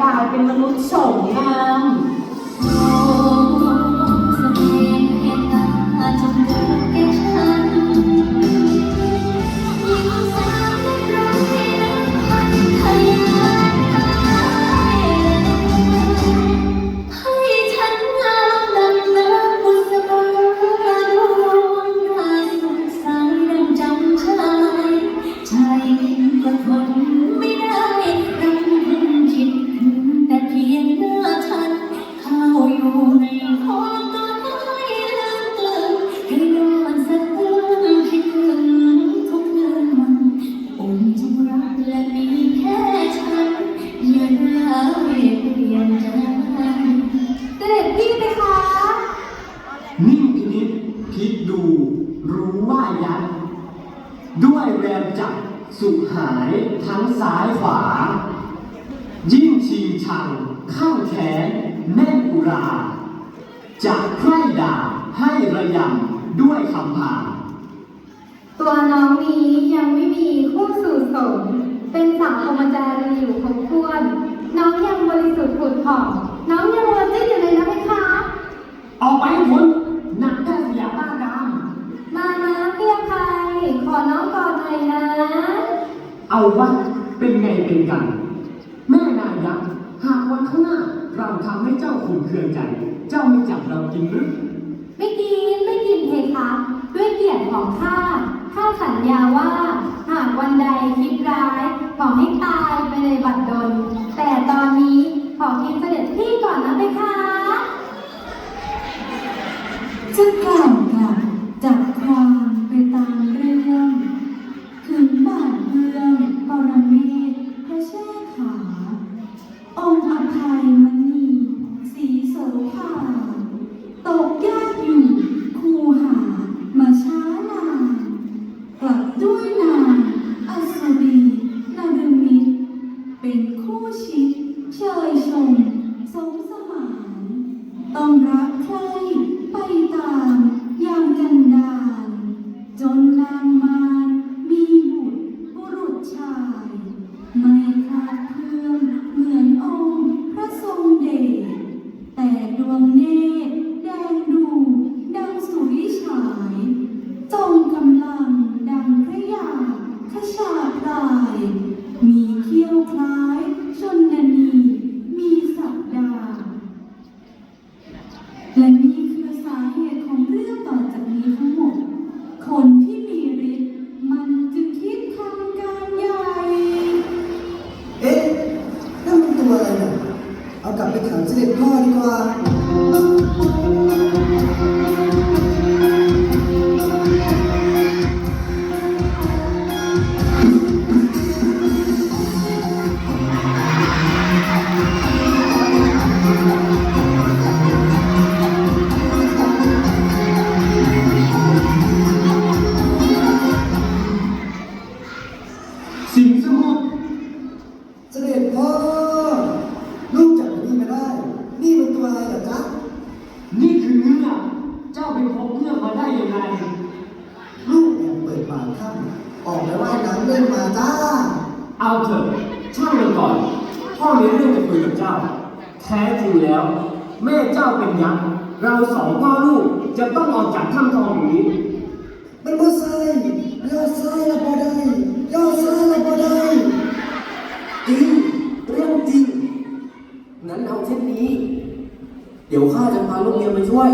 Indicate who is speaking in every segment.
Speaker 1: กลา
Speaker 2: ยเป็นมนุษย์โส
Speaker 3: มงาม ออกไปให้
Speaker 4: พ้
Speaker 1: นนั
Speaker 4: กแด้สยามบ้านดำ
Speaker 1: มาน้ะเพียงใครขอน้องก่อนหน่อยนะ
Speaker 4: เอาวะเป็นไงเป็นกัน แม่นายยักษ์หากวันข้างหน้าเราทำให้เจ้าขุนเคืองใจ เจ้าไม่จับเรากินหรือ
Speaker 1: ไม่กินไม่กินเพคะด้วยเกียรติของข้าข้าสัญญาว่า หากวันใดคิดร้ายขอให้ตายไปเล
Speaker 3: ยบัดดลแต่ตอนนี้ขอกิน
Speaker 5: เสด็จพี่ก่อนนะเพ
Speaker 4: คะ Bye. นั้
Speaker 5: น
Speaker 6: เอาเช่นนี้ เดี๋ยวข้าจะพาลูกเมียมาช่วย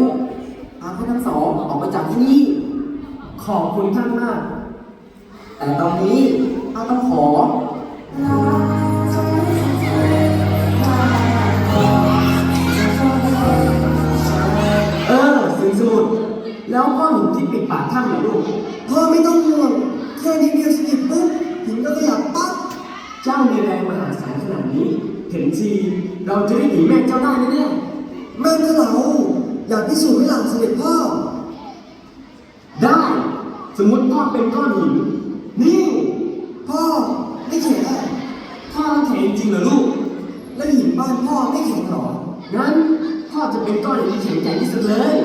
Speaker 6: พาข้าทั้งสองออกมา
Speaker 7: จากที่นี่
Speaker 8: ขอบคุณท่านมาก
Speaker 7: แต่ตอนนี้ข้าต้องขอ
Speaker 8: เออสิงสุดแล้วก็หนุ่มที่ปิดปากท่านเหรอลูก
Speaker 9: เธอไม่ต้องห่วงแค่นี้เดียวสกิปปุ๊บหินก็ขยับปั๊บ
Speaker 8: เจ้ามีแรงมหาศาลขนาดนี้ เห็นทีเราจะได้หนีแม่เจ้าได้แน่
Speaker 9: แม่ก็เราอยากพิสูจน์ให้หลานเสด็จพ่อ
Speaker 8: ๆได้ สมมติพ่อเป็นก้อนหิน นี่
Speaker 9: พ่อไม่แข็งอะ
Speaker 8: พ่อแข็งจริงเหรอลูก
Speaker 9: แล้วหินบ้านพ่อไม่แข็งหรอ
Speaker 8: งั้นพ่อจะเป็นก้อนหินที่แข็งแกร่งที่สุดเลย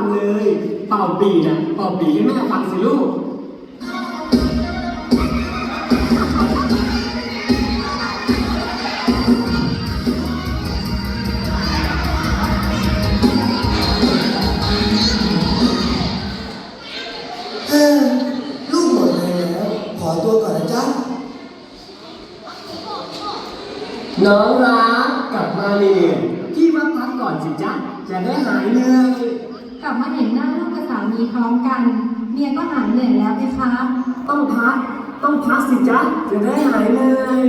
Speaker 8: ังเลย
Speaker 1: เป่า
Speaker 8: ปีนะเป่าปีให้แม่ฟังสิลูก
Speaker 1: คะ
Speaker 8: ต้องพัก ต้องพักสิจ๊ะจะได้หายเหนื่อย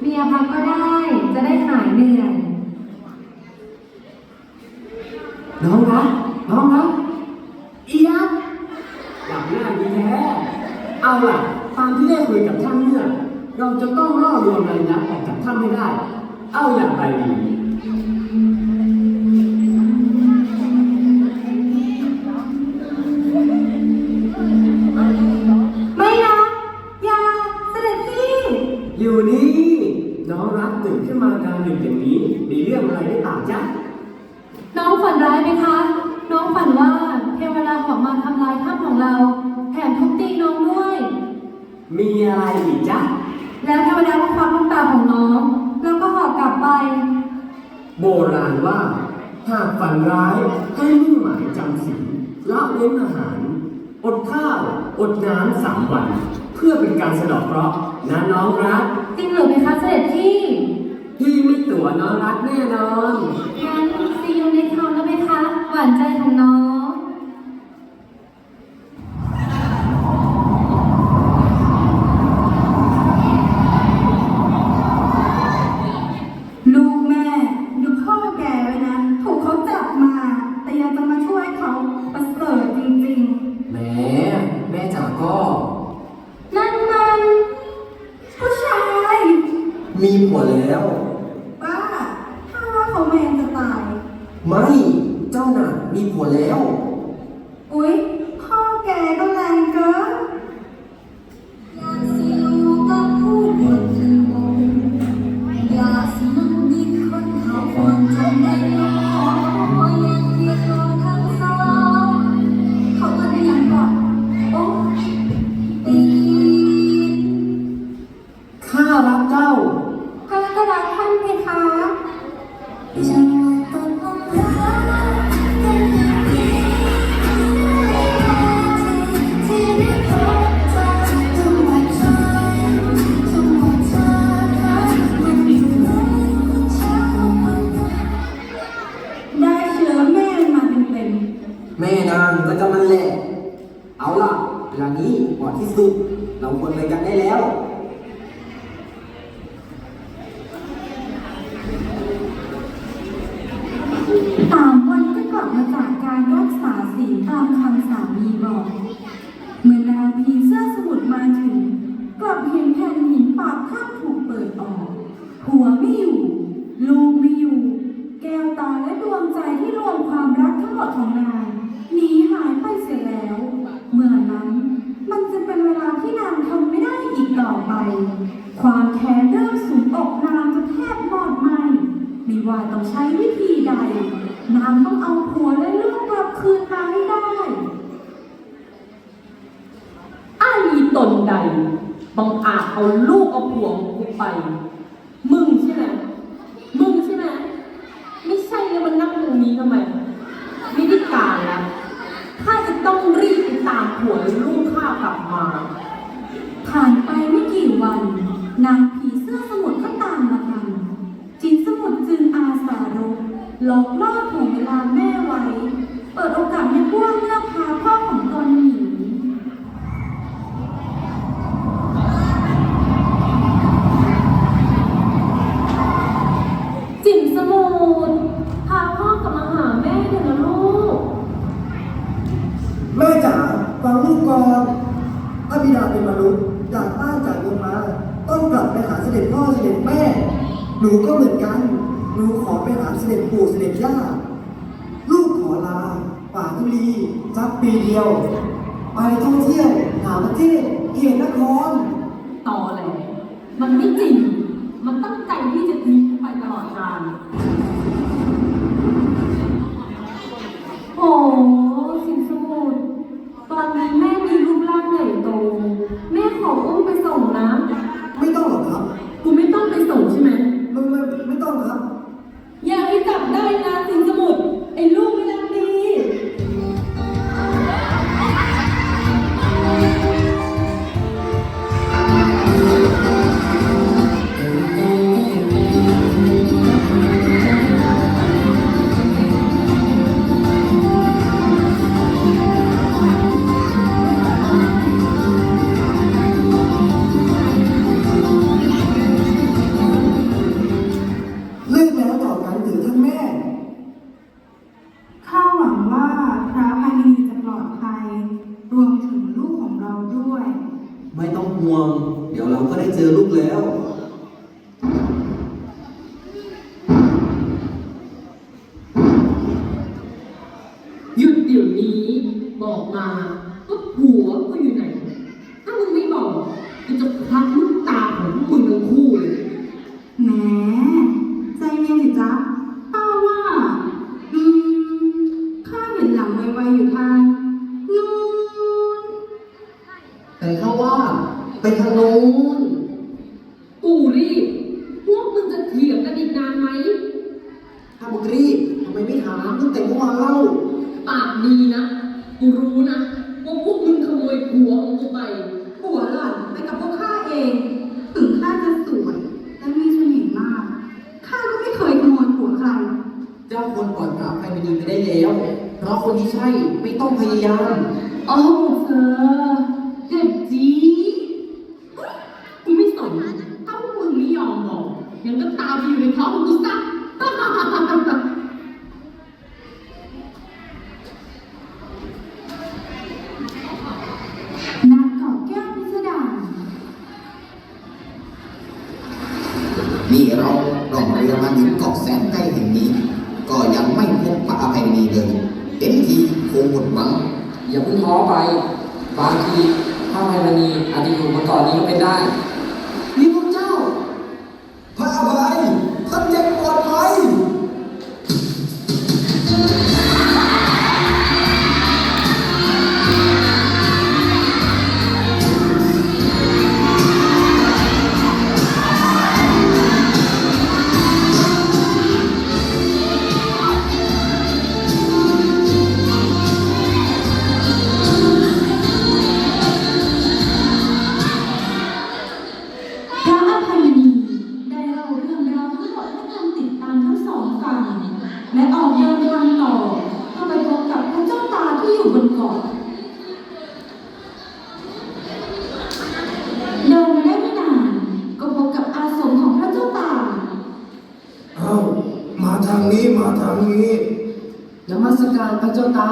Speaker 1: เมียพักก็ได้ จะได้หายเหนื่อย
Speaker 8: น้องรักน้องรักเอียดหลับหน้าดีแท้เอาล่ะตามที่ได้คุยกับท่านเนี่ยเราจะต้องล่อลวงนายยักษ์ออกจากถ้ำให้ได้ เอาอย่างไรดี โบราณว่า หากฝันร้ายให้มุ่งหมายจำศีลละเว้นอาหาร อดข้าวอดน้ำสามวัน เพื่อเป็นการสะเดอกเคราะห์นะน้องรัก
Speaker 1: จริงหรือไหมคะเสด็จพี่
Speaker 8: พี่ไม่ตัวน้องรักแน่นอน
Speaker 1: งั้นซีอูในทาวน์แล้วไหมคะ หวานใจของน้อง
Speaker 4: มีผั
Speaker 7: วแล้ว
Speaker 4: ป้าถ้าว่าเขาแมนจะตาย
Speaker 7: ไม่ เจ้าน่ะมีผัวแล้ว
Speaker 4: อุ๊ย
Speaker 2: รัก
Speaker 4: ทั้ ล็อกล่อถ่วงเวลาแม่ไว้ เปิดโอกาสให้พวกเลือกพาพ่อของตนหนี
Speaker 2: จิ๋มสมุนพาพ่อกลับมาหาแม่เถอะนะลูก
Speaker 9: แม่จ๋าฟังลูกก่อนพระบิดาเป็นมนุษย์จากบ้านจากเมืงมา ต้องกลับไปหาเสด็จพ่อเสด็จแม่ หนูก็เหมือนกัน หนูขอไปหาเสด็จปู่
Speaker 2: มันไม่จริง
Speaker 9: ถ้า
Speaker 4: พมึง
Speaker 7: ไม่ยอ
Speaker 2: มบอกงั้ก็
Speaker 7: ตา
Speaker 2: มไปอ
Speaker 4: ยู่ใน
Speaker 7: ท้ง
Speaker 2: ของกูซะา
Speaker 7: จานนี้
Speaker 10: น
Speaker 4: มัสการพระเจ้าตา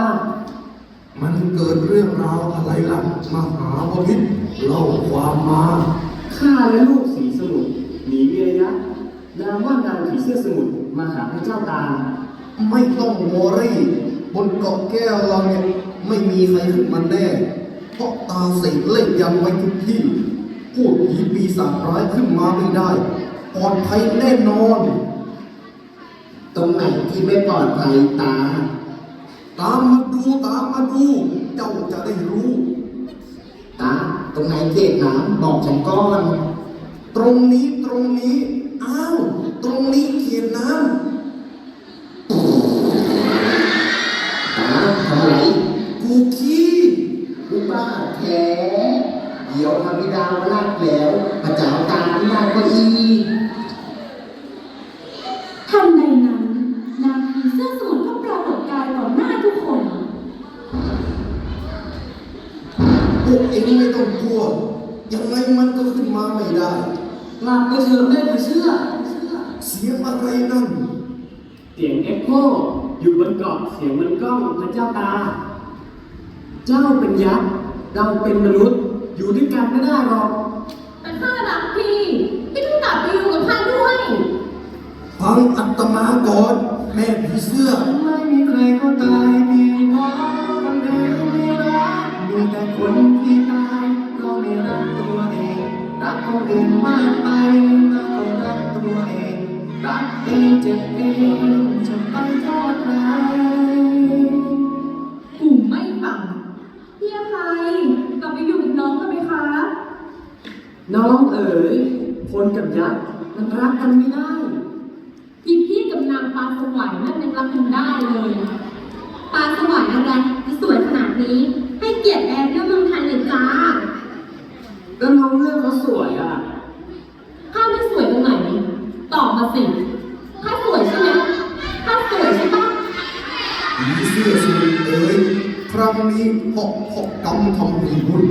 Speaker 9: มัน
Speaker 2: เกิ
Speaker 9: ดเรื่องราวอะไรล่ะมหาวพิษเล่าความมา
Speaker 8: ข้าและลูกสีสมุทรหนีวิระยะนามว่านางผีเสื้อสมุทรมาหาพระเจ้าตา
Speaker 10: ไม่ต้องวอรี่บนเกาะแก้วเราเนี่ยไม่มีใครขึ้นมันแน่เพราะตาเสกเล่นยันไว้ทุกที่พูดผีปีศาจร้ายขึ้นมาไม่ได้ปลอดภัยแน่นอน ตรงไหนที่ไม่ปลอดภัยตา ตามมาดูตามมาดู เจ้าจะได้รู้ ตา ตรงไหนเจ็บน้ำบอกฉันก่อน ตรงนี้ตรงนี้ อ้าว ตรงนี้เขียนน้ำตาทำไรกูขี้กูบ้าแท้เดี๋ยวทำนิดาวลากแล้วมาจ่าตาที่ลาก
Speaker 4: ก็อี
Speaker 10: ไม่ได้
Speaker 7: หลับไปเถอะแม่ผีเสื้อ
Speaker 10: เสียงอะไรนั่น
Speaker 8: เสียงเอ็กโคอยู่บนเกาะเสียงมันกล้องพระเจ้าตา เจ้าเป็นยักษ์เราเป็นมนุษย์อยู่ด้วยกันไม่ได้หรอก
Speaker 2: แต่ข้ารักพี่พี่ต้องกลับไปอยู่กับข้าด้วย
Speaker 10: ฟังอัตมาก่อน แม่ผีเสื้อ
Speaker 8: ไม่มีใครก็ตายมีเพราะคนเดียวไม่รักมีแต่คน รักคนอื่นมากไปแล้วก็รักตัวเอง รักเองเจ็บเองจะไปโทษใคร
Speaker 2: กูไม่ฟังพี่อภัยกลับไปอยู่กับน้องกันไหมคะ
Speaker 8: น้องเอ๋ยคนกับยักษ์มันรักกันไม่ได้
Speaker 2: พี่พี่กับนางปลาสวายนั่นยังรักกันได้เลย ปลาสวายอะไรจะสวยขนาดนี้ ให้เกียรติแอนเที่ยวเมืองไทยเลยจ้า
Speaker 8: ก็น้องเลือกเขาสวยอะ
Speaker 2: ข้าไม่สวยตรงไหน ตอบมาสิข้าสวยใช่ไหมข้าสวยใช่ปะ
Speaker 10: ผีเสื้อสมุทรเอ๋ย ครั้งนี้หอกหอก
Speaker 2: ร
Speaker 10: ร
Speaker 2: มทำมีบุญ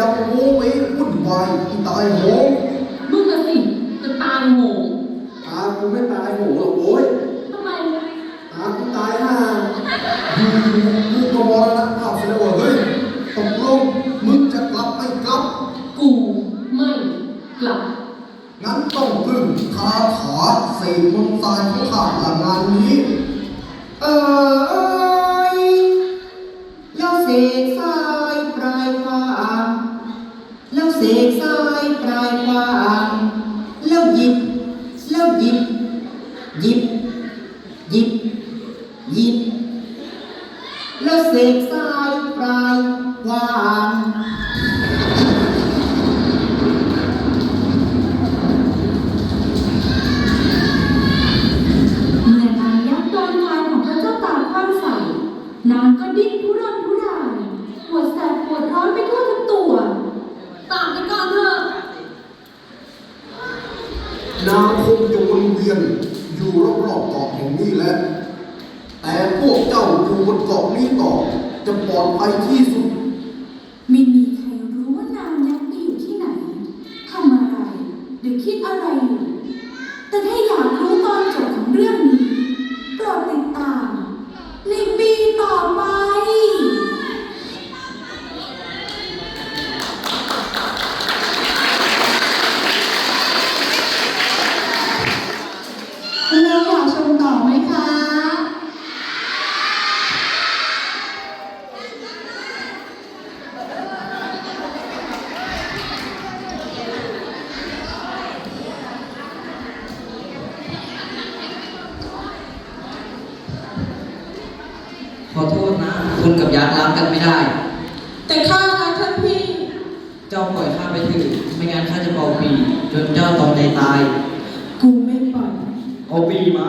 Speaker 2: อย่า
Speaker 10: โม้
Speaker 2: เว้
Speaker 10: วุ่นวายอีตายโหง
Speaker 2: มึงน่ะสิ จะตายโหง
Speaker 10: ตากูไม่ตายโหงหรอกโว้ย
Speaker 2: ทำไม
Speaker 10: ตากูตายห่าอยู่ๆกูก็มรณภาพเสียแล้วเว้ยเฮ้ยตกลงมึงจะกลับไม่กลับ
Speaker 2: กูไม่กลับ
Speaker 10: งั้นต้องพึ่งคาถาเสกมนต์ตายของข้าละงานนี้
Speaker 7: เอ้ย แล้วเสกทรายปลายว่าง
Speaker 4: เมื่อนางยักษ์โดนกายของพระเจ้าตากคว่ำใส่ นางก็ดิ้นทุรนทุรายปวดแสบปวดร้อนไปทั่วทั้งตัว
Speaker 2: ตามไปก่อนเถอะ
Speaker 10: นางคงจะวนเวียนอยู่รอบๆเกาะแห่งนี้แหละ แต่พวกเจ้า อยู่บนเกาะนี้ต่อ จะปลอดภัยที่สุด
Speaker 4: ไม่มีใครรู้ว่านางยักษ์อยู่ที่ไหนทำอะไรหรือคิดอะไรอยู่แต่ถ้าอยากรู้ตอนจบของเรื่องนี้ ไปเถ
Speaker 7: อะไม่งั้นข้าจะเป่าปีจนเจ้าตอมใจตาย
Speaker 4: กูไม่ปล่อย
Speaker 7: เอาปีมา